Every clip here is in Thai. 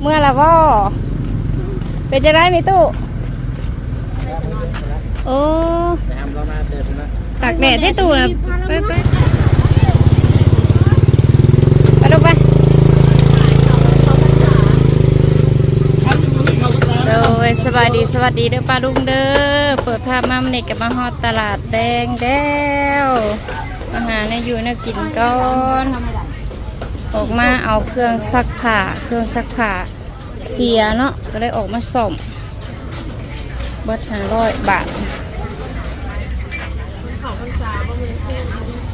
เมื่อละบ่เป็นจะได้ไหมตู้โอ้ไปทำเรามาเจอผมนะตากแดดให้ตู้นะไปไปไปดูไปโดยสวัสดีสวัสดีเด้อป้าลุงเด้อเปิดภาพมามันเด็กกับมาฮอดตลาดแดงแด้วมาหารในอยู่ในกินก่อน ออกมาเอาเครื่องซักผ้าเครื่องซักผ้าเสียเนาะก็เลยออกมาส่งเบิดห้าร้อยบาท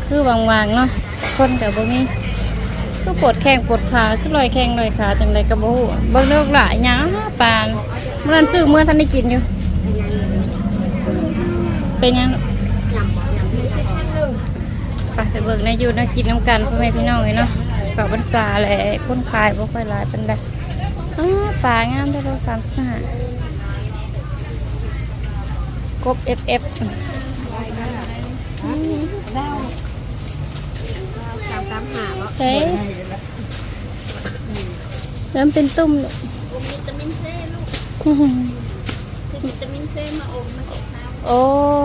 คือบางๆเนาะคนแต่บ่มีก็ปวดแข้งปวดขาคือลอยแข้งลอยขาจังไดก็บ่ฮู้เบิ่งเลิกหลายหยังปานเมื่อนซื้อเมื่อทันได้กินอยู่ เป็นยังไปเบิ่งในอยู่นะกินน้ำกันพ่อแม่พี่น้องเลยเนาะ กับบรรจาแหละคนขายบ่ค่อยหลายปานใดอ้าปลางามได้โลสามสิบห้ากบ FF ตามตามหาว่าเฮ้ยเริ่มเป็นตุ่มลูกอมวิตามินซีลูกซื้อวิตามินซีมาอมมาเก็บน้โอ้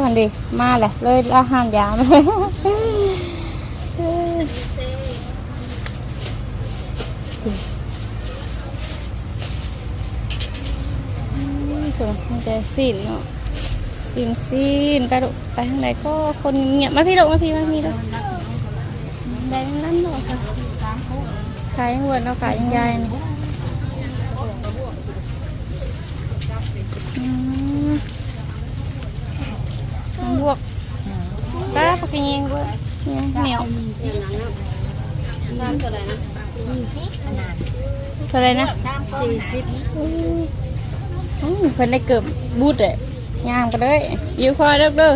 หันดิมาแหละเลยอาหารยามเลยำซี ส่วนมันจะสิ้นเนาะสิ้นสิ้นไปลูกไปทางไหนก็คนเงียบมาพี่ลูกมาพี่มาพี่ลูกได้ทั้งนั้นเนาะค่ะขายยังวนเราะขายยังยายนี่อืมน้ำบวกตาพักยิงด้วยเนี่ยเหนียวเสียงหนังนะน้ำเท่าไหร่นะเท่าไหรนะสี่สิบ อืมอืมเพิ่นได้เกือบบูดเลยย่างไปเลยยิวคอยเด้อเด้อ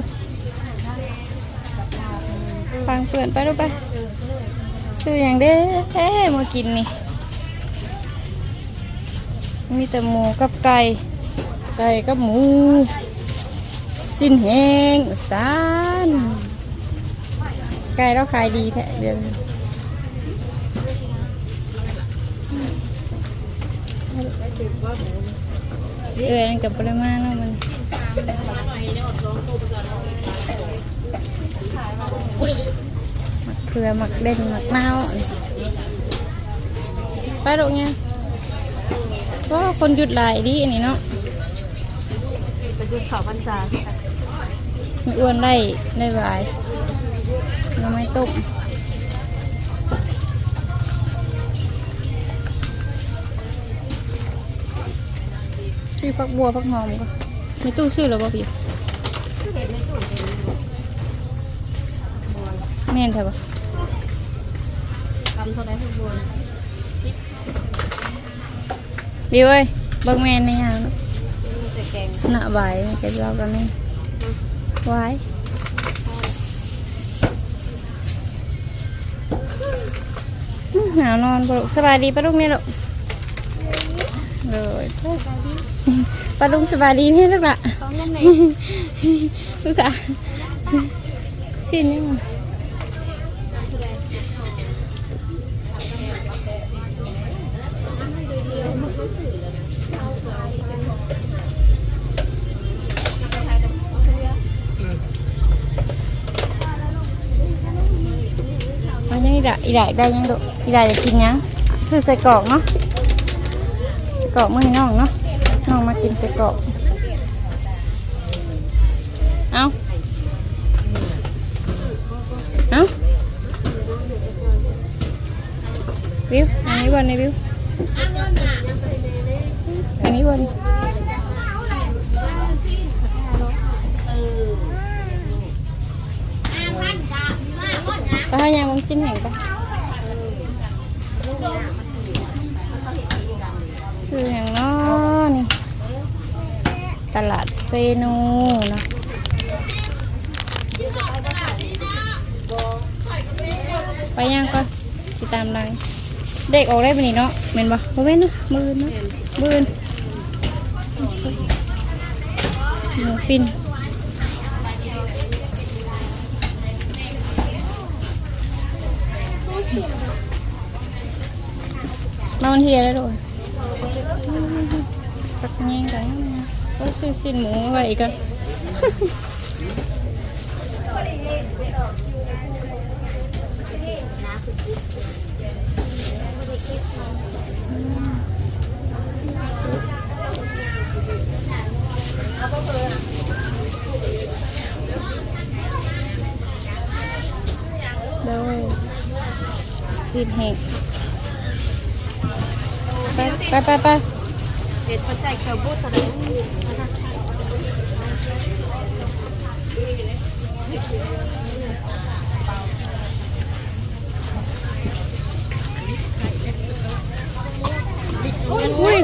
ฟังเพื่อนไปดูไปชื่ออย่างเด้เอ้มากินนี่ มีแต่หมูกับไก่ ไก่กับหมู สิ้นแห้งสานไก่เราขายดีแท้เดือนเดือนกับปริมาณเนาะมันหมักเขือหมักเด่นหมักนาวไปดูเนี่ยเพราะว่าคนหยุดหลายดีอันนี้เนาะไปดูข่าวพรรษาไม่อ้วนได้ได้หลายเราไม่ต้มื่อพักบัวพักหอมก็มีตู้ชื่อหรือเปล่าพี่แม่นเถอะปะตำเท่าไหร่ทุกคนดีเว้ยบิ่งแมนในยางหน้าใบเก็บเรากันนี่ไว้หาวนอนปลูกสบายดีปะลูกนี่ลูกเลย ปะลุงสบายดีนี่ลูกละต้องเล่นไหนลูกละสิ้นยังเอายังอีด่าอีด่าได้ยังลูกอีด่าจะกินยังซื้อใส่กรอกเนาะใส่กรอกมื่อให้น้องเนาะน้องมา กินใส่กรอกเอาเอาวิวอันนี้วันนี้วิวอันนี้วันไปให้ยังมึงซิมแห่งปะชื่ออย่างเน้อนี่ ตลาดเซนูเนาะไปย่างก่อนสิตามนางเด็กออกได้ปะนี่เนาะเมนบ่บ่แม่นนะมือนะมือหมูปิ้นมาวันเทียแล้ด้วยปักยิงกัน ก็ซื้อสินหมูไว้อีกันโดยสิบแห่งไปไปไปไป เด็ดปัจจัยเกี่ยวบูธอะไรอุ้ย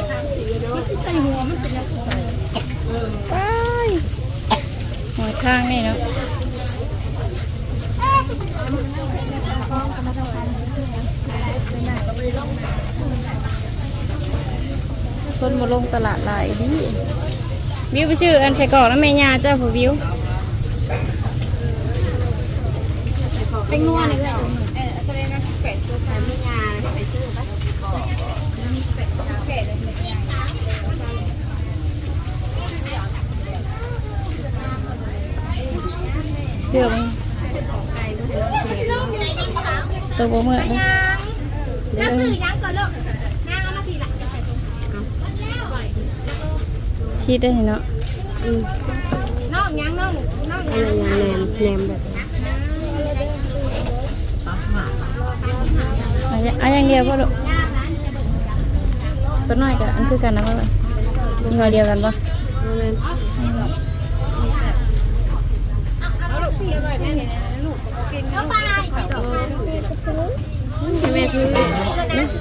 ไปหัวทางนี่เนาะ คนมาลงตลาดหลายดิวิวไปชื่ออันใส่กรอกแล้วแม่ยาเจ้าผู้วิวเป็นนัวนี่เลยเออตัวนี้นะเป็ดตัวสามีงานไปซื้อปะเดี๋ยวมันตัวบ่เมื่อยเด้อแล้วซื้อยังก่อนลูกนางเอามาผีหลัง ชีดได้เนาะน้องยังน้องน้องยังแนมแนมแบบเอาอย่างเอาอย่างเดียวก็ลูกตัวน้อยกับอันคือกันนะพ่อยี่ห้อเดียวกันปะเข้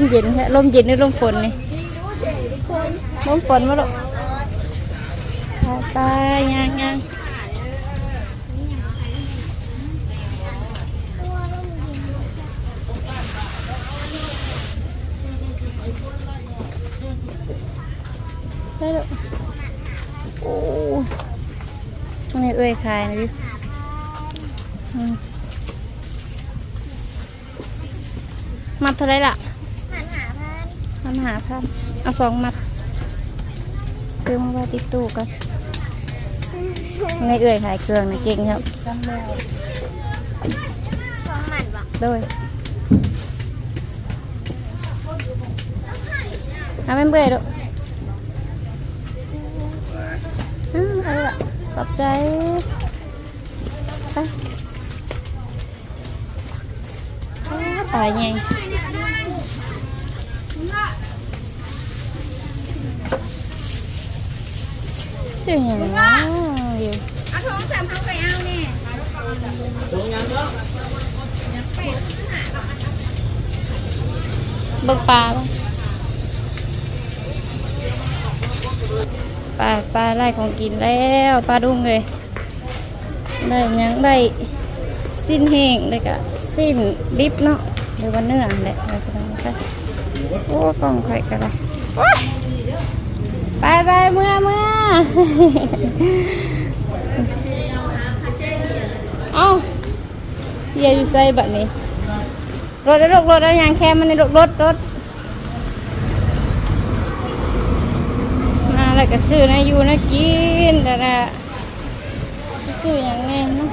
มเย็นแค่ลมเย็นหรือลมฝนนี่ลมฝนมาลูกตายยังยังได้ลูกโอ้ตรงนี้เอ้ยขายนะพี่มมัดเท่าไรล่ะามหาพันเอาสองมัดซื้อมาไว้ติดตู้กันในเอื่อยขายเครื่องนะเก่งครับสองหมันบ่โดยเอาไม่เบื่อดูอืมเอาละขอบใจไปตายไง เจ๋งอย่างนี้อยู่เอาทองสามพันไปเอาเนี่ยถุงยังเนาะเบิกปลาบ้างปลาปลาไล่ของกินแล้วปลาดุ้งเลยได้หยังได้สิ้นแห้งเลยกะสิ้นดิบเนาะหรือว่าเนื้อแหละอะไรก็ได้นะคะโอ้กล้องไข่กันเลยโอ๊ย ไปไปเมื่อเมื่อเอ้าเฮียอยู่ใส่แบบนี้ รถรถรถแล้วยางแคมมันในรถรถรถมาแล้วก็ซื้อนะอยู่นะกินแต่ละซื้ออย่างแน่เนาะ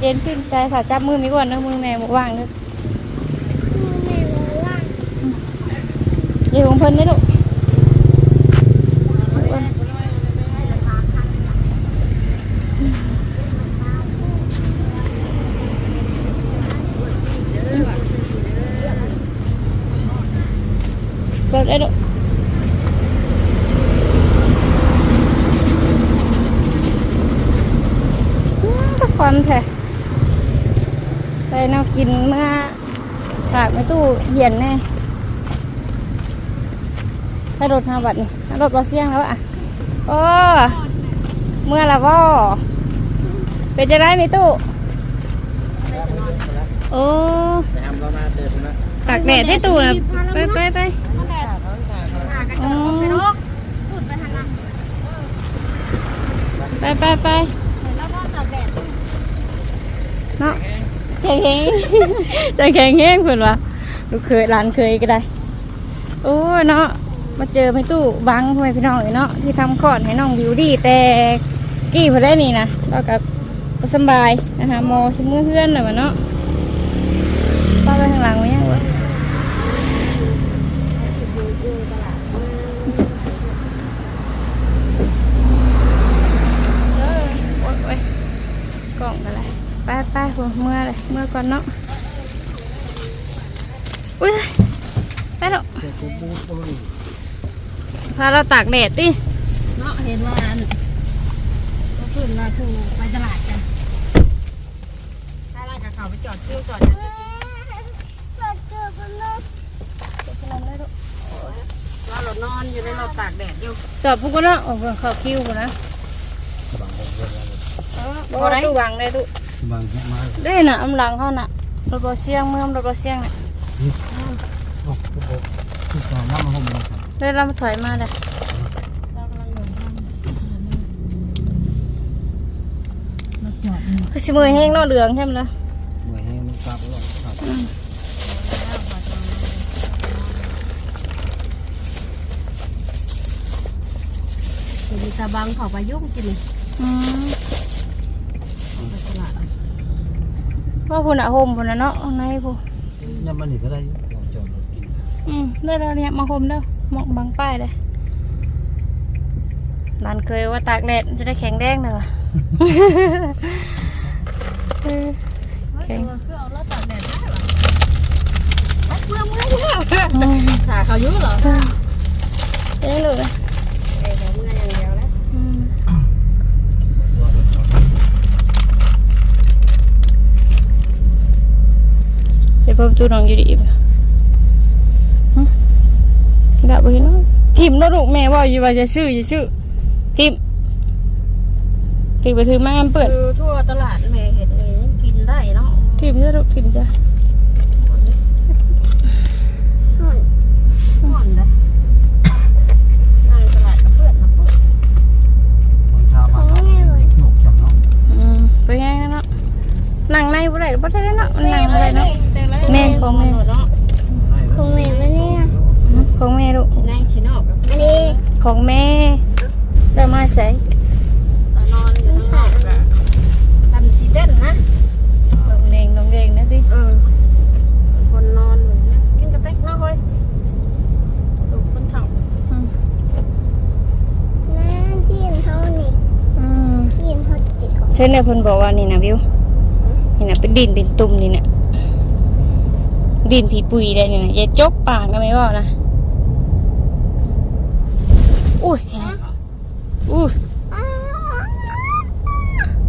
เย็นชื่นใจค่ะจับมือมีก่อนเนอะมือแม่บอกว่างเนอะเดี๋ยวของเพิ่นได้ลูกรถได้ลูกอืมตะคอนแท้ใส่แนวกินเมื่อ ฝากไม่ตู้ เหียนแน่ให้รถห้าบาทนี่ให้รถเราเสี่ยงแล้วอะโอ้เมื่อละว่เป็นจะได้ไหมตู้โอ้ไปทำเรามาเจอผมนะตากแดดให้ตู้นะไปไปไปนั่นแหละหากระจกไปนกพูดไปทางนั้นไปไปไปเห็นแล้วก็ตากแดดเนาะแข็งแข็งใจแข็งแห้งเพื่อนวะ ลูกเคยหลานเคยก็ได้ โอ้เนาะมาเจอไม่ตู้บังพ่อแม่พี่น้องเนาะที่ทำคลอดให้น้องบิวดี้แต่กี้พอได้นี่นะแล้วกับบสบายนะคะมอชิมือเพื่อนเลยวะเนาะป้าไปข้างหลังไว้ยังวะเออโอ๊ยกล่องอะไรไปไปหัวเมื่อเลยเมื่อก่อนเนาะ อุ้ยไปแล้วเจอกูบูบูพาเราตากแดดดิเนาะเห็นว่าก็ขึ้นมาถูกไปตลาดกันตลาดกับเขาไปจอดคิวจอดยังเราหลดนอนอยู่ในเราตากแดดอยู่จอดปุ๊กก็เนาะออกเขอคิวกันนะบ่บ่ได้ได้ตู้วางได้ตู้บางแค่มาได้น่ะอำหลังเขาน่ะรถรถเสียงเมื่อมรถรถเสียงน่ะ โอ้โหคือสอนน้ำมาห่มเราครับได้เรามาถอยมาเลยเรากำลังเดินทางรถจอดอยู่คือสิมือแห้งเนาะเหลืองใช่ไหมล่ะเหมือนให้มันกลับแล้วครับมีตาบังเขาไปยุ่งกินนี่อืมไปตลาดว่าพุ่นอะโฮมพุ่นอะเนาะข้างในพุ่น เนี่ยมันนี่ก็ได้ลองจอดรถกินอืมได้แล้วเนี่ยมาโฮมเด้อมองบังป้ายเลยนันเคยว่าตากแดดมันจะได้แข็งแรงหน่อยวะเออเฮ้ยตัวคือเอารถตากแดดได้หรอเมื่อเมื่อเมื่อขาเขายุ่งเหรอจะได้เลยนะ เออเขาเมื่ออย่างเดียวแล้ว อืมเดี๋ยวเปิดประตูน้องอยู่ดีป่ะหึกะบ่เห็นเนาะทิมเนาะลูกแม่ว่าอยู่ว่าจะซื้อจะซื้อทิมทิมไปถือมาเปิด คือทั่วตลาดแม่เห็นเลยยังกินได้เนาะทิมจ้ะลูกทิมจ้ะ ห่อนห่อนเลยนั่งตลาดกับเพื่อนนะปุ๊บ คนทำมาเราหนุกจังเนาะ อืมไปไงนะเนาะนั่งในบ่ได้บ่ได้เนาะมันนั่งบ่ได้เนาะ แม่ของแม่ เนาะ ของแม่ไม่เนี่ย หึของแม่ลูก ชินั่งชินอกอันนี้ ของแม่จะมาใส่ ตอนนอนอยู่ข้างนอกอะทำสีเต้นนะ ลงแดงลงแดงนะสิ เออคนนอนเหมือนนะกินกระเต็กเนาะเฮ้ยดูคนเฒ่า อืม แม่ที่เห็นเขานี่ อืม ที่เห็น เขาจิกของเช่นเนี่ยเพิ่นบอกว่านี่นะวิวนี่นะเป็นดินเป็นตุ่มนี่เนี่ยดินผีปุยได้นี่นะอย่าจกปากนะไม่ว่านะอุ้ยอุ้ย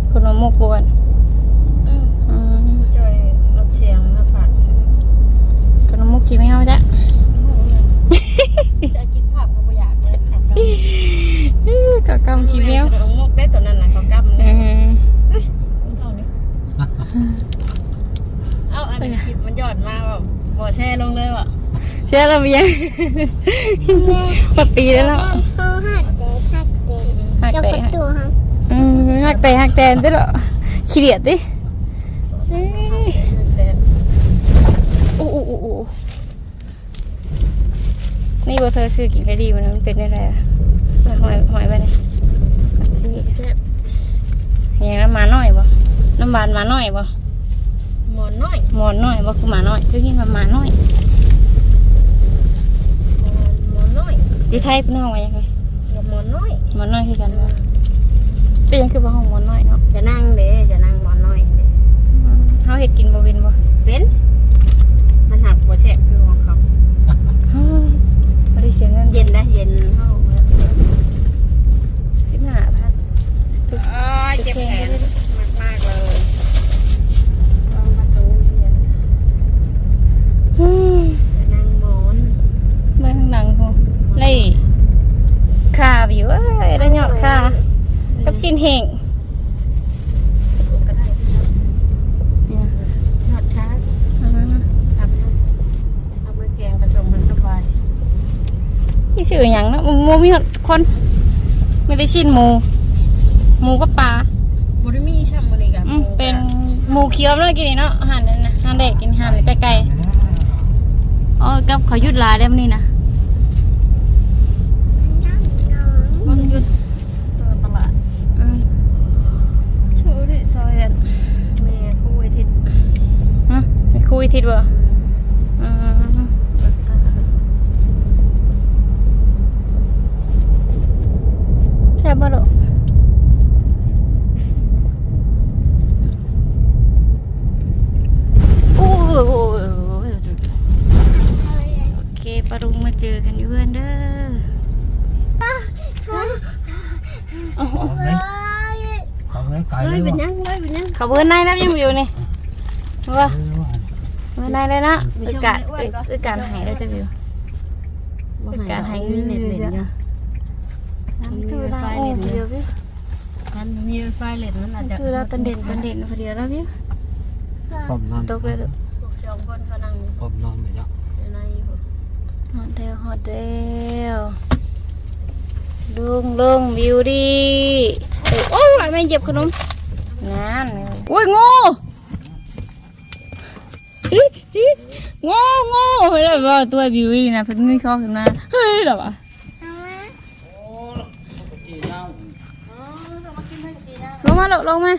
คนมามกบวนอืมอืมจอยรับเสียงมาฝากใช่ไหมคนมามกขี้ไม่เอาจ้ะจะกินภาพเขาไม่อยากเลยแต่ก็อื้อกะกำขี้แมว เอางกได้ตัวนั้นน่ะเขากำ เอ เนี่ย อ เท่านี้ เอาอันนี้คลิปมันหยอดมาแบบบ่แช่ลงเลยว่ะเชื่อเราเบียงปดปีแล้วเนาะเขาหักแต่หักแต่หักกับแต่ประตูเขาอืมหักแต่หักแต่ด้วยเหรอขี้เดียดดิเอ้ยแต่อู้อู้อู้อู้นี่บ่เธอซื้อกินได้ดีมันมันเป็นได้ไรอะหอยหอยไปเนี่ยจีแซ่บอย่างน้ำหมาน้อยบ่น้ำ บานหมาน้อยบ่หมอนน้อยหมอนน้อยบ่คือหมาน้อยคือกินว่าหมาน้อยหมอนน้อยอยู่ไทยเป็นห้องว่ายังไงกับหมอนน้อยหมอนน้อยคือกันบ่เป็นหยังคือว่าห้องหมอนน้อยเนาะจะนั่งเด้จะนั่งหมอนน้อยเด้อืมเฮาเฮ็ดกินบ่เป็นบ่เป็นมันหักบ่แซ่บคือของเขาเฮ้ยบ่ได้เสียเงินเย็นนะเย็นเข้าสิบห้าพันอ้ายเจ็บแขนมากมากๆเลยลองมาตรงนี้ ค่ะ กับ ชิ้นเห่งก็ได้นอดช้าอืมทำเอามือแกงผสมมันสบายนี่ชื่ออย่างเนาะหมูมีคนไม่ได้ชิ้นหมูหมูกับปลาบริมีช่ำมันอีกอะอืมเป็นหมูเคี้ยวเนาะกินนี่เนาะอาหารนั่นนะอาหารเด็กกินอาหารไก่ๆอ๋อกับเขายุดลาได้มั้นี่นะ มันหยุดตัวตลาด อืม ชูดิซอยอันแม่คู่ไอทิศ ฮะ มีคุยทิดบ่อืมแซ่บบ่ลูกโอ้โหโอเคปารุงมาเจอกันอยู่เพื่อนเด้อของเลยของเลยไก่เลเลยยเป็นวะยังเลยเป็นยังเขาเพื่อนในนะยังอยู่นี่ว่า เพื่อนในเลยนะอึกการอึกการหายแล้วจะวิวเป็นการให้มีเน็ตเงิเล่นนเยเนาะอะคือเราโอ้เดียววิวมันมีไฟเล่นมันอาจจะคือเราตันเด่นตันเด่นพอดีแล้ววิวผมนอนตกเลยลูกพวกสองคนก็นั่งผมนอนไปจ้ะอยู่ในอยู่ฮอดเดียวฮอดเดียวลุงลุงวิวดีเอ้ยโอ้ยไม่เหยียบขนมนั่นโอ้ยงู ฮิฮิงูงูเฮ้ยแบบว่าตัวบิวดีนะเพิ่งมีข้อขึ้นมาเฮ้ยแบบว่าลงมาลงลงมา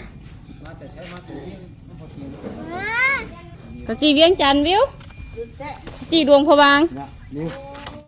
ตัวจีเวียงจันทร์วิวจีดวงพะบาง